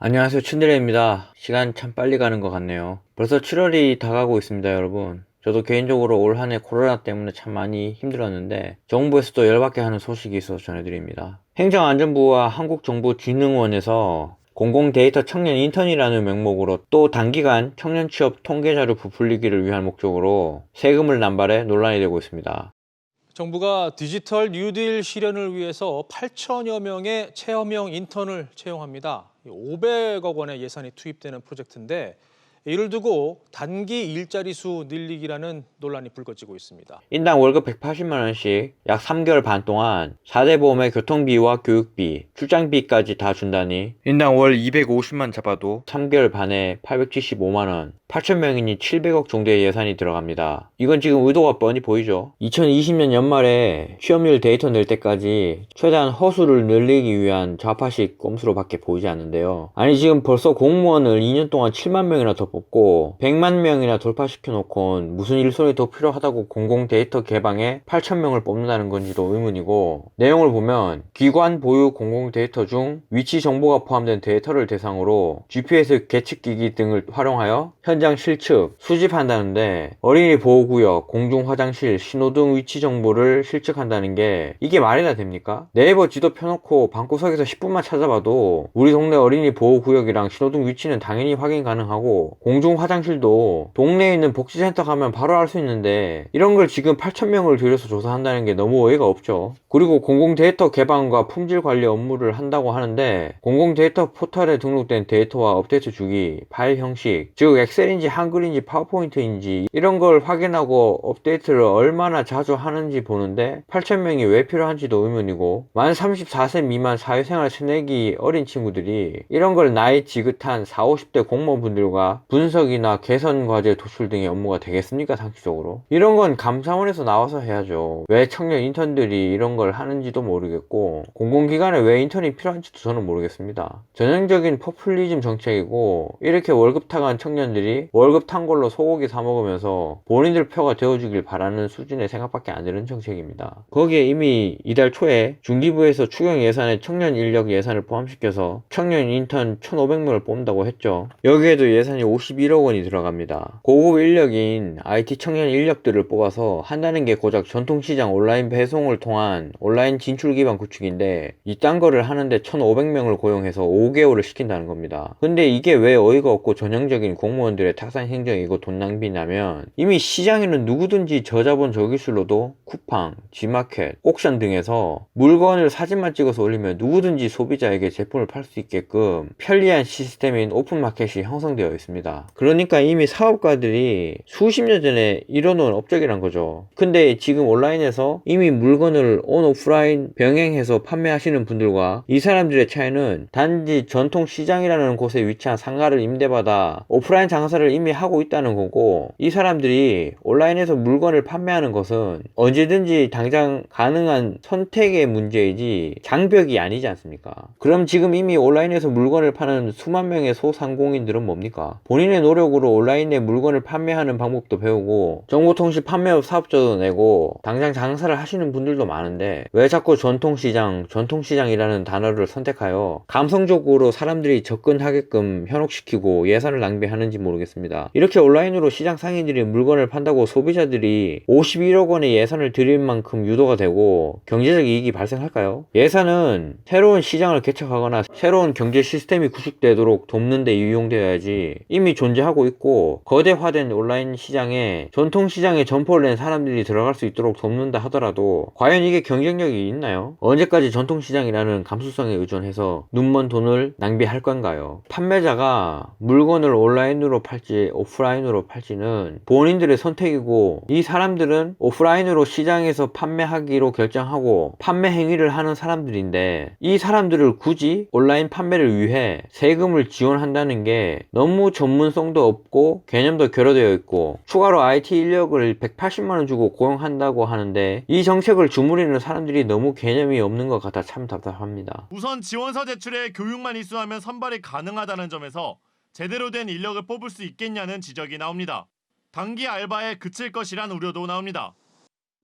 안녕하세요. 춘드레입니다. 시간 참 빨리 가는 것 같네요. 벌써 7월이 다가고 있습니다 여러분. 저도 개인적으로 올 한해 코로나 때문에 참 많이 힘들었는데 정부에서도 열받게 하는 소식이 있어서 전해드립니다. 행정안전부와 한국정보진흥원에서 공공 데이터 청년 인턴이라는 명목으로 또 단기간 청년 취업 통계 자료 부풀리기를 위한 목적으로 세금을 남발해 논란이 되고 있습니다. 정부가 디지털 뉴딜 실현을 위해서 8천여 명의 체험형 인턴을 채용합니다. 500억 원의 예산이 투입되는 프로젝트인데 이를 두고 단기 일자리 수 늘리기라는 논란이 불거지고 있습니다. 인당 월급 180만 원씩 약 3개월 반 동안 4대 보험의 교통비와 교육비, 출장비까지 다 준다니 인당 월 250만 잡아도 3개월 반에 875만 원 8천명이니 700억 정도의 예산이 들어갑니다. 이건 지금 의도가 뻔히 보이죠. 2020년 연말에 취업률 데이터 낼 때까지 최대한 허수를 늘리기 위한 좌파식 꼼수로 밖에 보이지 않는데요. 아니 지금 벌써 공무원을 2년 동안 7만 명이나 더 뽑고 100만 명이나 돌파시켜 놓고 무슨 일손이 더 필요하다고 공공 데이터 개방에 8천 명을 뽑는다는 건지도 의문이고 내용을 보면 기관 보유 공공 데이터 중 위치 정보가 포함된 데이터를 대상으로 GPS 계측기기 등을 활용하여 현장 실 측, 수집한다는데 어린이 보호구역, 공중 화장실, 신호등 위치 정보를 실측한다는 게 이게 말이나 됩니까? 네이버 지도 펴놓고 방구석에서 10분만 찾아봐도 우리 동네 어린이 보호구역이랑 신호등 위치는 당연히 확인 가능하고 공중 화장실도 동네에 있는 복지센터 가면 바로 알 수 있는데 이런 걸 지금 8천명을 들여서 조사한다는 게 너무 어이가 없죠. 그리고 공공 데이터 개방과 품질 관리 업무를 한다고 하는데 공공 데이터 포털에 등록된 데이터와 업데이트 주기, 파일 형식, 즉 엑셀인지 한글인지 파워포인트인지 이런 걸 확인하고 업데이트를 얼마나 자주 하는지 보는데 8천명이 왜 필요한지도 의문이고 만 34세 미만 사회생활 새내기 어린 친구들이 이런 걸 나이 지긋한 4, 50대 공무원분들과 분석이나 개선 과제 도출 등의 업무가 되겠습니까 상식적으로? 이런 건 감사원에서 나와서 해야죠. 왜 청년 인턴들이 이런 걸 하는지도 모르겠고 공공기관에 왜 인턴이 필요한지도 저는 모르겠습니다. 전형적인 포퓰리즘 정책이고 이렇게 월급 타간 청년들이 월급 탄 걸로 소고기 사 먹으면서 본인들 표가 되어주길 바라는 수준의 생각밖에 안 되는 정책입니다. 거기에 이미 이달 초에 중기부에서 추경 예산에 청년 인력 예산을 포함시켜서 청년 인턴 1,500명을 뽑는다고 했죠. 여기에도 예산이 51억 원이 들어갑니다. 고급 인력인 IT 청년 인력들을 뽑아서 한다는 게 고작 전통시장 온라인 배송을 통한 온라인 진출 기반 구축인데 이딴 거를 하는데 1,500명을 고용해서 5개월을 시킨다는 겁니다. 근데 이게 왜 어이가 없고 전형적인 공무원들의 탁상 행정이고 돈 낭비냐면 이미 시장에는 누구든지 저자본 저기술로도 쿠팡, 지마켓, 옥션 등에서 물건을 사진만 찍어서 올리면 누구든지 소비자에게 제품을 팔 수 있게끔 편리한 시스템인 오픈마켓이 형성되어 있습니다. 그러니까 이미 사업가들이 수십 년 전에 이뤄놓은 업적이란 거죠. 근데 지금 온라인에서 이미 물건을 온 오프라인 병행해서 판매하시는 분들과 이 사람들의 차이는 단지 전통 시장이라는 곳에 위치한 상가를 임대받아 오프라인 장사를 이미 하고 있다는 거고 이 사람들이 온라인에서 물건을 판매하는 것은 언제든지 당장 가능한 선택의 문제이지 장벽이 아니지 않습니까? 그럼 지금 이미 온라인에서 물건을 파는 수만 명의 소상공인들은 뭡니까? 본인의 노력으로 온라인에 물건을 판매하는 방법도 배우고 정보통신 판매업 사업자도 내고 당장 장사를 하시는 분들도 많은데 왜 자꾸 전통시장, 전통시장이라는 단어를 선택하여 감성적으로 사람들이 접근하게끔 현혹시키고 예산을 낭비하는지 모르겠습니다. 이렇게 온라인으로 시장 상인들이 물건을 판다고 소비자들이 51억 원의 예산을 들일 만큼 유도가 되고 경제적 이익이 발생할까요? 예산은 새로운 시장을 개척하거나 새로운 경제 시스템이 구축되도록 돕는 데 이용되어야지 이미 존재하고 있고 거대화된 온라인 시장에 전통 시장에 점포를 낸 사람들이 들어갈 수 있도록 돕는다 하더라도 과연 이게 경 쟁력이 있나요? 언제까지 전통 시장이라는 감수성에 의존해서 눈먼 돈을 낭비할 건가요? 판매자가 물건을 온라인으로 팔지 오프라인으로 팔지는 본인들의 선택이고 이 사람들은 오프라인으로 시장에서 판매하기로 결정하고 판매 행위를 하는 사람들인데 이 사람들을 굳이 온라인 판매를 위해 세금을 지원한다는 게 너무 전문성도 없고 개념도 결여되어 있고 추가로 IT 인력을 180만원 주고 고용한다고 하는데 이 정책을 주무리는 사람들이 너무 개념이 없는 것 같아 참 답답합니다. 우선 지원서 제출에 교육만 이수하면 선발이 가능하다는 점에서 제대로 된 인력을 뽑을 수 있겠냐는 지적이 나옵니다. 단기 알바에 그칠 것이란 우려도 나옵니다.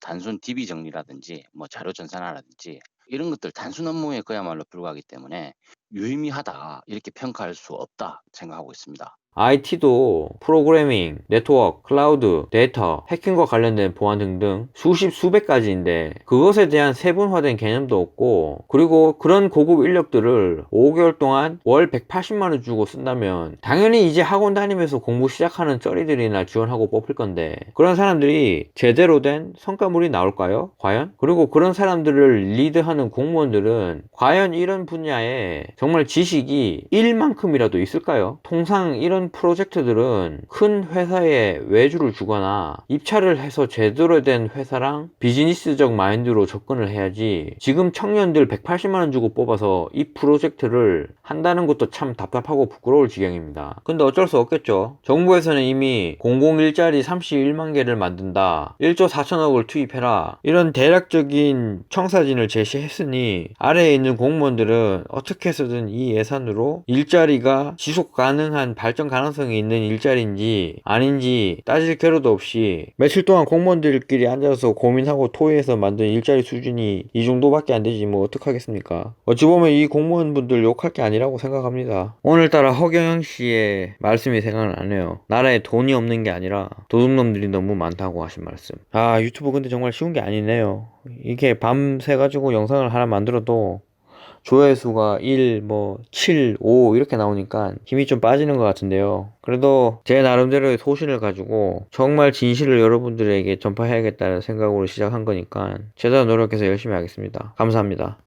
단순 DB 정리라든지 뭐 자료 전산화라든지 이런 것들 단순 업무에 그야말로 불과하기 때문에 유의미하다 이렇게 평가할 수 없다 생각하고 있습니다. IT도 프로그래밍, 네트워크, 클라우드, 데이터, 해킹과 관련된 보안 등등 수십 수백 가지인데 그것에 대한 세분화된 개념도 없고 그리고 그런 고급 인력들을 5개월 동안 월 180만 원 주고 쓴다면 당연히 이제 학원 다니면서 공부 시작하는 쩌리들이나 지원하고 뽑힐 건데 그런 사람들이 제대로 된 성과물이 나올까요? 과연? 그리고 그런 사람들을 리드하는 공무원들은 과연 이런 분야에 정말 지식이 1만큼이라도 있을까요? 통상 이런 프로젝트들은 큰 회사에 외주를 주거나 입찰을 해서 제대로 된 회사랑 비즈니스적 마인드로 접근을 해야지 지금 청년들 180만원 주고 뽑아서 이 프로젝트를 한다는 것도 참 답답하고 부끄러울 지경입니다. 근데 어쩔 수 없겠죠. 정부에서는 이미 공공 일자리 31만 개를 만든다. 1조 4천억을 투입해라. 이런 대략적인 청사진을 제시했으니 아래에 있는 공무원들은 어떻게 해서든 이 예산으로 일자리가 지속 가능한 발전 가능성이 있는 일자리인지 아닌지 따질 겨를도 없이 며칠 동안 공무원들끼리 앉아서 고민하고 토의해서 만든 일자리 수준이 이 정도밖에 안 되지 뭐 어떡하겠습니까? 어찌 보면 이 공무원분들 욕할 게 아니라고 생각합니다. 오늘따라 허경영 씨의 말씀이 생각나네요. 나라에 돈이 없는 게 아니라 도둑놈들이 너무 많다고 하신 말씀. 아 유튜브 근데 정말 쉬운 게 아니네요. 이게 밤새 가지고 영상을 하나 만들어도 조회수가 1, 뭐, 7, 5 이렇게 나오니까 힘이 좀 빠지는 것 같은데요. 그래도 제 나름대로의 소신을 가지고 정말 진실을 여러분들에게 전파해야겠다는 생각으로 시작한 거니까 최대한 노력해서 열심히 하겠습니다. 감사합니다.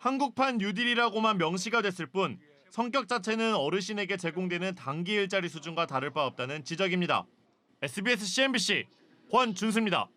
한국판 뉴딜이라고만 명시가 됐을 뿐 성격 자체는 어르신에게 제공되는 단기 일자리 수준과 다를 바 없다는 지적입니다. SBS CNBC 권준수입니다.